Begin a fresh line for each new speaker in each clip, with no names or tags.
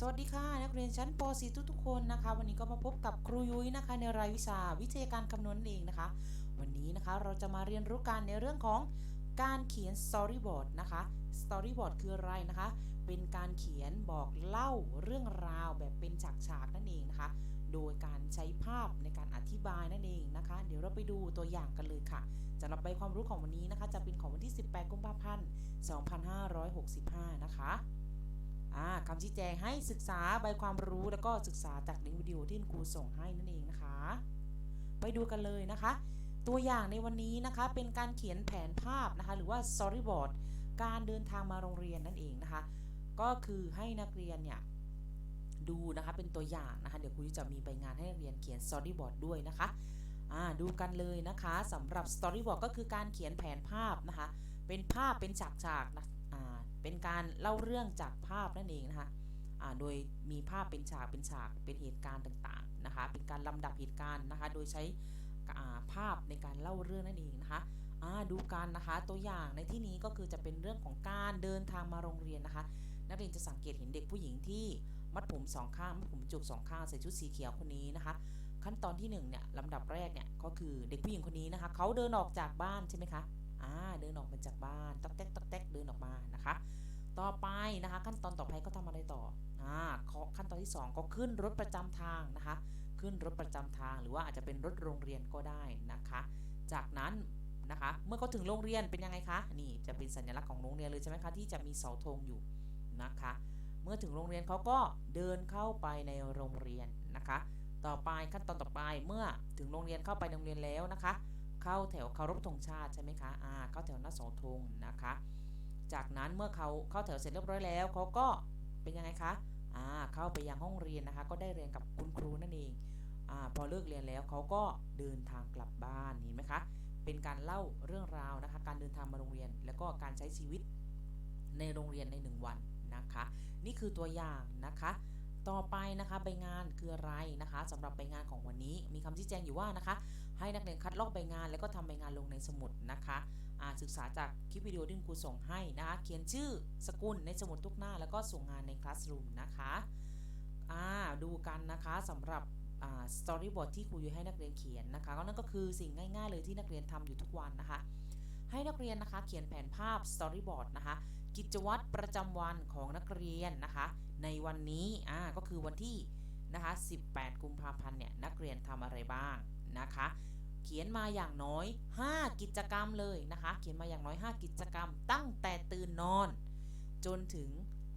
สวัสดีค่ะ นักเรียนชั้นป .4 ทุกๆคนนะคะ วันนี้ก็มาพบกับครูยุ้ยนะคะ ในรายวิชาวิทยาการคำนวณนั่นเองนะคะ วันนี้นะคะเราจะมาเรียนรู้กันในเรื่องของการเขียน storyboard นะคะ storyboard คืออะไรนะคะ เป็นการเขียนบอกเล่าเรื่องราวแบบเป็นฉากๆนั่นเองนะคะ โดยการใช้ภาพในการอธิบายนั่นเองนะคะ เดี๋ยวเราไปดูตัวอย่างกันเลยค่ะสำหรับใบความรู้ของวันนี้นะคะ จะเป็นของวันที่ 18 กุมภาพันธ์ 2565 นะคะ คำชี้แจงให้ศึกษาใบความรู้แล้วก็ศึกษาจากลิงก์วิดีโอที่คุณครูส่งให้นั่นเองนะคะ ไปดูกันเลยนะคะ ตัวอย่างในวันนี้นะคะเป็นการเขียนแผนภาพนะคะ หรือว่า storyboard การเดินทางมาโรงเรียนนั่นเองนะคะ ก็คือให้นักเรียนเนี่ยดูนะคะเป็นตัวอย่างนะคะ เดี๋ยวครูจะมีใบงานให้นักเรียนเขียน storyboard ด้วยนะคะดูกันเลยนะคะสำหรับ storyboard ก็คือการเขียนแผนภาพนะคะ เป็นภาพเป็นฉากๆนะ เป็นการเล่าเรื่องจากภาพนั่นเองนะคะโดยมีภาพเป็นฉากเป็นฉากเป็นเหตุการณ์ต่างๆนะคะเป็นการลำดับเหตุการณ์นะคะ โดยใช้ภาพในการเล่าเรื่องนั่นเองนะคะดูกันนะคะตัวอย่างในที่นี้ก็คือจะเป็นเรื่องของการเดินทางมาโรงเรียนนะคะ นักเรียนจะสังเกตเห็นเด็กผู้หญิงที่มัดผมสองข้างมัดผมจุกสองข้างใส่ชุดสีเขียวคนนี้นะคะ ขั้นตอนที่หนึ่งเนี่ยลำดับแรกเนี่ยก็คือเด็กผู้หญิงคนนี้นะคะเขาเดินออกจากบ้านใช่ไหมคะ อ่าเดินออกมาจากบ้านตอกแตกต๊อกแตกเดินออกมานะคะ ต่อไปนะคะ ขั้นตอนต่อไปก็ทำอะไรต่ออ่าขั้นตอนที่สองก็ขึ้นรถประจำทางนะคะ ขึ้นรถประจำทางหรือว่าอาจจะเป็นรถโรงเรียนก็ได้นะคะ จากนั้นนะคะ เมื่อเขาถึงโรงเรียนเป็นยังไงคะนี่จะเป็นสัญลักษณ์ของโรงเรียนเลยใช่ไหมคะที่จะมีเสาธงอยู่นะคะ เมื่อถึงโรงเรียนเขาก็เดินเข้าไปในโรงเรียนนะคะ ต่อไปขั้นตอนต่อไปเมื่อถึงโรงเรียนเข้าไปโรงเรียนแล้วนะคะ เข้าแถวเคารพธงชาติใช่ไหมคะอ่าเข้าแถวหน้าเสาธงนะคะ จากนั้นเมื่อเขาเข้าแถวเสร็จเรียบร้อยแล้วเขาก็เป็นยังไงคะอ่าเข้าไปยังห้องเรียนนะคะ ก็ได้เรียนกับคุณครูนั่นเองอ่าพอเลิกเรียนแล้วเขาก็เดินทางกลับบ้านเห็นไหมคะเป็นการเล่าเรื่องราวนะคะ การเดินทางมาโรงเรียน แล้วก็การใช้ชีวิตในโรงเรียนในหนึ่งวันนะคะ นี่คือตัวอย่างนะคะต่อไปนะคะใบงานคืออะไรนะคะสำหรับใบงานของวันนี้มีคำชี้แจงอยู่ว่านะคะ ให้นักเรียนคัดลอกใบงาน แล้วก็ทำใบงานลงในสมุดนะคะอ่าศึกษาจากคลิปวิดีโอที่ครูส่งให้นะคะเขียนชื่อสกุลในสมุดทุกหน้า แล้วก็ส่งงานในคลาสรูมนะคะอ่าดูกันนะคะสำหรับอ่าสตอรี่บอร์ดที่ครูยุ้ยให้นักเรียนเขียนนะคะก็นั่นก็คือสิ่งง่ายๆเลยที่นักเรียนทำอยู่ทุกวันนะคะ ให้นักเรียนนะคะเขียนแผนภาพสตอรี่บอร์ดนะคะกิจวัตรประจำวันของนักเรียนนะคะ ในวันนี้อ่าก็คือวันที่นะคะ 18 กุมภาพันธ์เนี่ยนักเรียนทำอะไรบ้าง นะคะ เขียนมาอย่างน้อย 5 กิจกรรมเลยนะคะ เขียนมาอย่างน้อย 5 กิจกรรม ตั้งแต่ตื่นนอน จนถึง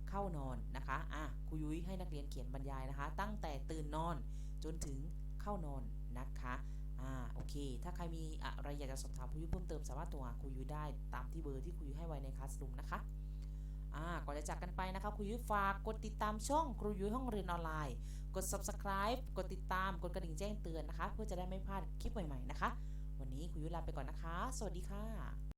เข้านอนนะคะอะครูยุ้ยให้นักเรียนเขียนบรรยายนะคะ ตั้งแต่ตื่นนอนจนถึงเข้านอนนะคะอ่าโอเค ถ้าใครมีอะไรอยากจะสอบถามครูยุ้ยเพิ่มเติมสามารถโทรหาครูยุ้ยได้ตามที่เบอร์ที่ครูยุ้ยให้ไว้ในคลาสรูมนะคะ อ่าก่อนจะจากกันไปนะคะครูยุ้ยฝากกดติดตามช่องครูยุ้ยห้องเรียนออนไลน์ กด subscribe กดติดตามกดกระดิ่งแจ้งเตือนนะคะ เพื่อจะได้ไม่พลาดคลิปใหม่ๆนะคะ วันนี้ครูยุ้ยลาไปก่อนนะคะ สวัสดีค่ะ